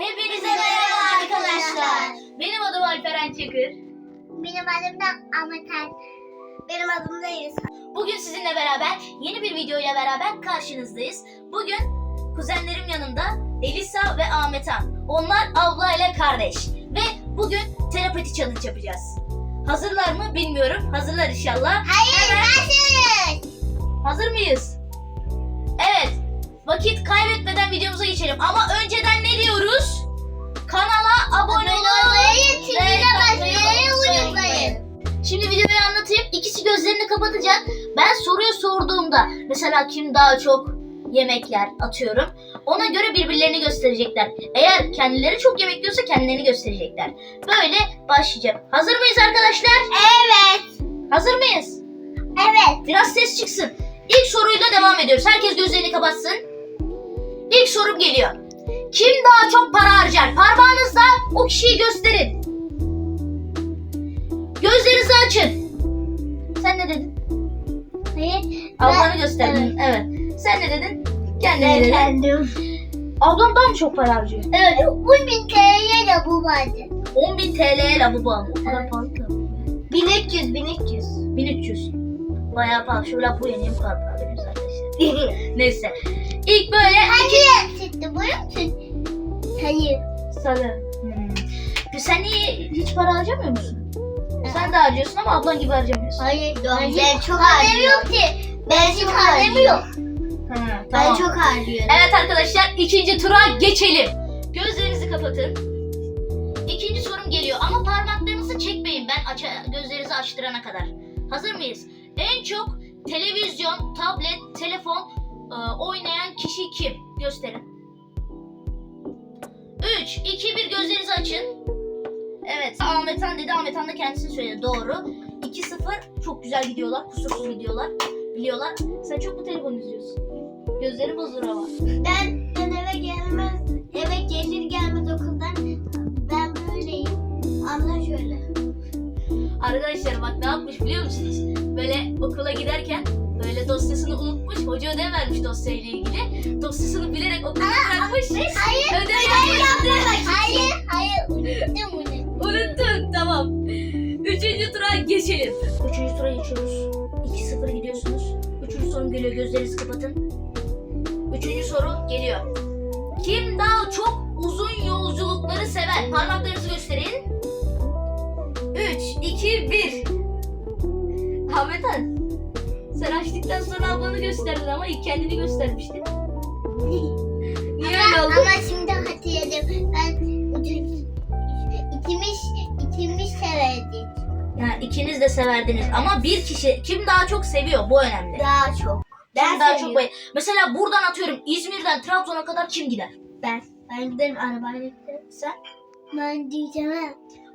Hepinize merhaba arkadaşlar. Benim adım Alperen Çakır. Benim adım da Ahmet Er. Benim adım da Yunus. Bugün sizinle beraber yeni bir video ile beraber karşınızdayız. Bugün kuzenlerim yanında Elisa ve Ahmetan. Onlar abla ile kardeş. Ve bugün terapeti challenge yapacağız. Hazırlar mı bilmiyorum. Hazırlar inşallah. Hayır, Hemen-. Hazır mıyız? Vakit kaybetmeden videomuza geçelim. Ama önceden ne diyoruz? Kanala abone olmayı, basmayı unutmayın. Şimdi videoyu anlatayım. İkisi gözlerini kapatacak. Ben soruyu sorduğumda mesela kim daha çok yemek yer atıyorum. Ona göre birbirlerini gösterecekler. Eğer kendileri çok yemek yiyorsa kendilerini gösterecekler. Böyle başlayacağım. Hazır mıyız arkadaşlar? Evet. Hazır mıyız? Evet. Biraz ses çıksın. İlk soruyla devam ediyoruz. Herkes gözlerini kapatsın. İlk sorum geliyor. Kim daha çok para harcar? Parmağınızla o kişiyi gösterin. Gözlerinizi açın. Sen ne dedin? Hayır. Ablanı gösterdin. Evet. Sen ne dedin? Kendini Ben dedin. kendim. Ablam daha mı çok para harcıyor? Evet. Bu bin TL'ye de bu vardı. 10.000 TL'ye lavabo almış. O kadar pahalı ki. 1300, 1300. 1300. Bayağı pahalı. Şu lavabo yeni bu kadar para veriyoruz arkadaşlar. Neyse. İlk böyle Hayır. Çıktı buyur musun? Hayır. Sarı. Hmm. Sen niye hiç para harcamıyor musun? Sen de harcıyorsun ama ablan gibi harcamıyorsun. Hayır. Ben çok harcıyorum ki. Ben çok harcamıyorum. Ha, Ben tamam. çok harcıyorum. Evet arkadaşlar ikinci tura geçelim. Gözlerinizi kapatın. İkinci sorum geliyor ama parmaklarınızı çekmeyin ben aça, gözlerinizi açtırana kadar. Hazır mıyız? En çok televizyon, tablet, telefon e, oynayan kişi kim? Gösterin. 3, 2, 1 gözlerinizi açın. Evet Ahmet Han dedi. Ahmet Han da kendisini söyledi. Doğru. 2-0 çok güzel gidiyorlar. Kusursuz gidiyorlar. Biliyorlar. Sen çok mu telefon izliyorsun? Gözleri bozulur ama. Ben, ben eve gelmez, eve gelir gelmez okuldan ben böyleyim. Abla şöyle. Arkadaşlar bak ne yapmış biliyor musunuz? Böyle okula giderken böyle dosyasını unutmuş. Hoca ödev vermiş dosyayla ilgili. Dosyasını bilerek okula bırakmış. Hayır, Ödev hayır, yapmış. hayır, hayır, unuttum bunu. Unuttun tamam. Üçüncü tura geçelim. Üçüncü tura geçiyoruz. 2-0 gidiyorsunuz. Üçüncü sorum geliyor gözlerinizi kapatın. Üçüncü soru geliyor. Kim daha çok uzun yolculukları sever? Parmaklarınızı gösterin. 3, 2, 1. Ahmet Han. Sen açtıktan sonra ablanı gösterdin ama ilk kendini göstermiştin. Niye öyle oldu? Ama şimdi hatırladım. Ben ikimiz, ikimiz severdik. Yani ikiniz de severdiniz ama bir kişi kim daha çok seviyor bu önemli. Daha çok. Kim daha çok bay- Mesela buradan atıyorum İzmir'den Trabzon'a kadar kim gider? Ben. Ben giderim arabayla. Sen? Ben diyeceğim.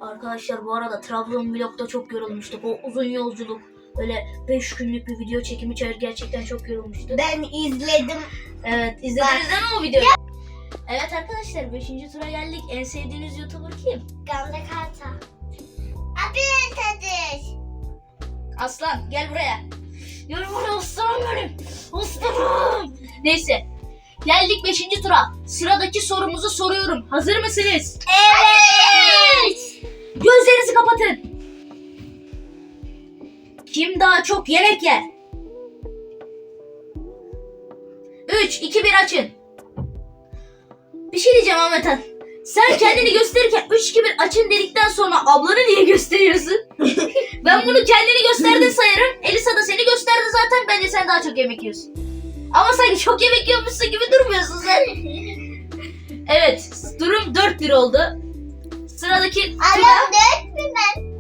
Arkadaşlar bu arada Trabzon vlogda çok yorulmuştuk. O uzun yolculuk böyle 5 günlük bir video çekimi ger- gerçekten çok yorulmuştu. Ben izledim. Evet izlediniz değil mi o videoyu? Evet arkadaşlar 5. tura geldik. En sevdiğiniz YouTuber kim? Gamze Karta. Abi tadır. Aslan gel buraya. Gel buraya aslanım benim. Aslanım. Neyse. Geldik 5. tura. Sıradaki sorumuzu soruyorum. Hazır mısınız? Evet. Gözlerinizi kapatın. Kim daha çok yemek yer? 3, 2, 1 açın. Bir şey diyeceğim Ahmet Han. Sen kendini gösterirken 3, 2, 1 açın dedikten sonra ablanı niye gösteriyorsun? ben bunu kendini gösterdin sayarım. Elisa da seni gösterdi zaten. Bence sen daha çok yemek yiyorsun. Ama sanki çok yemek yiyormuşsun gibi durmuyorsun sen. Evet, durum 4-1 oldu. Sıradaki Adam dört mü ben?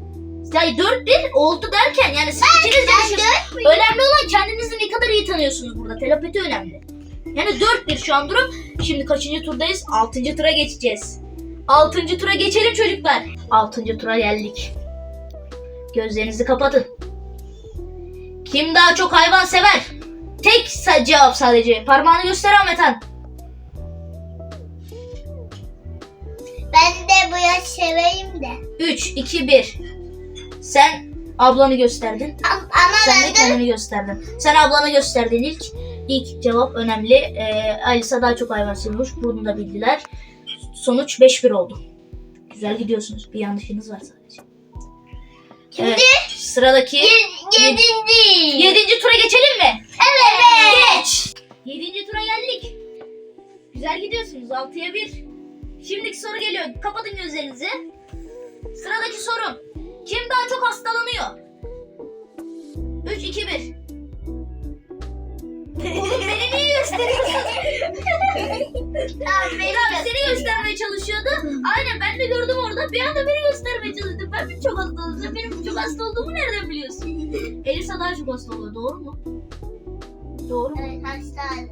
yani 4-1 oldu derken yani siz ikiniz de Ben dört müyüm? Önemli olan kendinizi ne kadar iyi tanıyorsunuz burada. Telepati önemli. Yani 4-1 şu an durum. Şimdi kaçıncı turdayız? 6. tura geçeceğiz. 6. tura geçelim çocuklar. 6. tura geldik. Gözlerinizi kapatın. Kim daha çok hayvan sever? Tek sa- cevap sadece. Parmağını göster Ahmet Han. De bu yaş seveyim de. 3, 2, 1. Sen ablanı gösterdin. Am- Ama Sen de ben de kendini gösterdin. Sen ablanı gösterdin ilk. İlk cevap önemli. Ee, Alisa daha çok hayvan seviyormuş. Bunu da bildiler. Sonuç 5-1 oldu. Güzel gidiyorsunuz. Bir yanlışınız var sadece. Şimdi Evet, sıradaki yedinci. yedinci tura geçelim mi? Evet. Geç. Yedinci tura geldik. Güzel gidiyorsunuz. 6'ya 1. Şimdiki soru geliyor. Kapatın gözlerinizi. Sıradaki sorum. Kim daha çok hastalanıyor? 3, 2, 1. Oğlum beni niye gösteriyorsun? Tamam, beni Tamam seni göstermeye çalışıyordu. Aynen ben de gördüm orada. Bir anda beni göstermeye çalıştı. Ben mi çok hasta olacağım? Benim çok hasta olduğumu nereden biliyorsun? Elisa daha çok hasta oluyor. Doğru mu? Doğru mu? Evet hastane.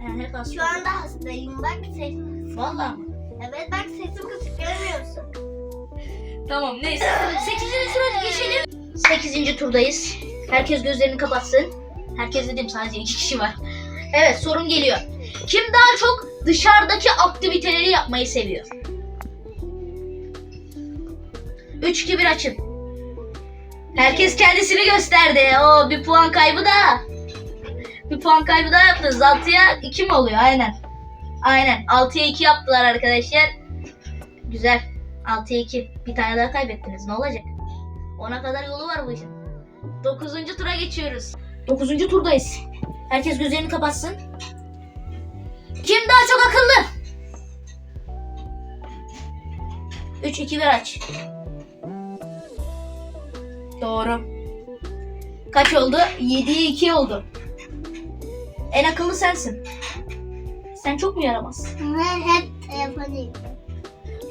He, hep hasta. Şu anda hastayım. Bak sesim kısık. Vallahi? Evet bak sesim kısık görmüyor musun? Tamam neyse. 8. tura geçelim. 8. turdayız. Herkes gözlerini kapatsın. Herkes dedim sadece iki kişi var. Evet sorun geliyor. Kim daha çok dışarıdaki aktiviteleri yapmayı seviyor? 3 2 1 açın. Herkes kendisini gösterdi. O bir puan kaybı da. Bir puan kaybı daha yaptınız. 6'ya 2 mi oluyor? Aynen. Aynen. 6'ya 2 yaptılar arkadaşlar. Güzel. 6'ya 2. Bir tane daha kaybettiniz. Ne olacak? Ona kadar yolu var bu işin. 9. tura geçiyoruz. 9. turdayız. Herkes gözlerini kapatsın. Kim daha çok akıllı? 3 2 1 aç. Doğru. Kaç oldu? 7'ye 2 oldu. En akıllı sensin. Sen çok mu yaramaz? Ben hep telefonuyum.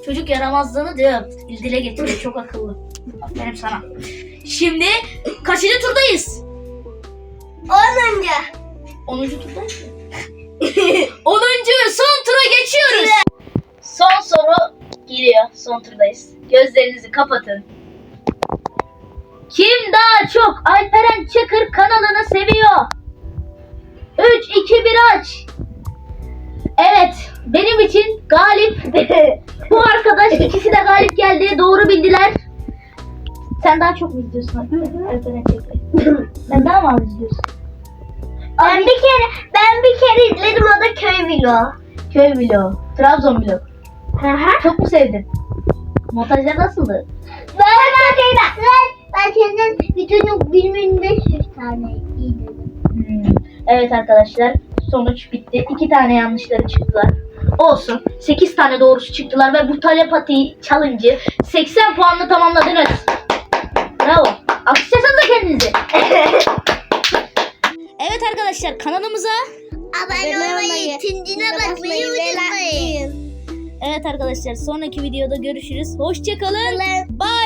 Çocuk yaramazlığını diyor. Dile getiriyor. Çok akıllı. Aferin sana. Şimdi kaçıncı turdayız? Onunca. 10. turdayız. 10. son tura geçiyoruz. Son soru geliyor. Son turdayız. Gözlerinizi kapatın. Kim daha çok Alperen Çakır kanalını seviyor? Benim için galip bu arkadaş ikisi de galip geldi. Doğru bildiler. Sen daha çok mu izliyorsun Alperen Çakır? Sen daha mı az izliyorsun? Ben bir kere ben bir kere izledim o da köy vlogu. Köy vlogu, Trabzon vlogu. Çok mu sevdin? Montajlar nasıldı? Ben ben ben ben senin videonu 1500 tane izledim. Hmm. Evet arkadaşlar sonuç bitti. İki tane yanlışları çıktılar. Olsun. 8 tane doğrusu çıktılar ve bu telepati challenge'ı 80 puanla tamamladınız. Bravo. Alkışlasanıza kendinizi. evet arkadaşlar kanalımıza Abone olmayı, tintine basmayı unutmayın. Evet arkadaşlar sonraki videoda görüşürüz. Hoşçakalın. Bye.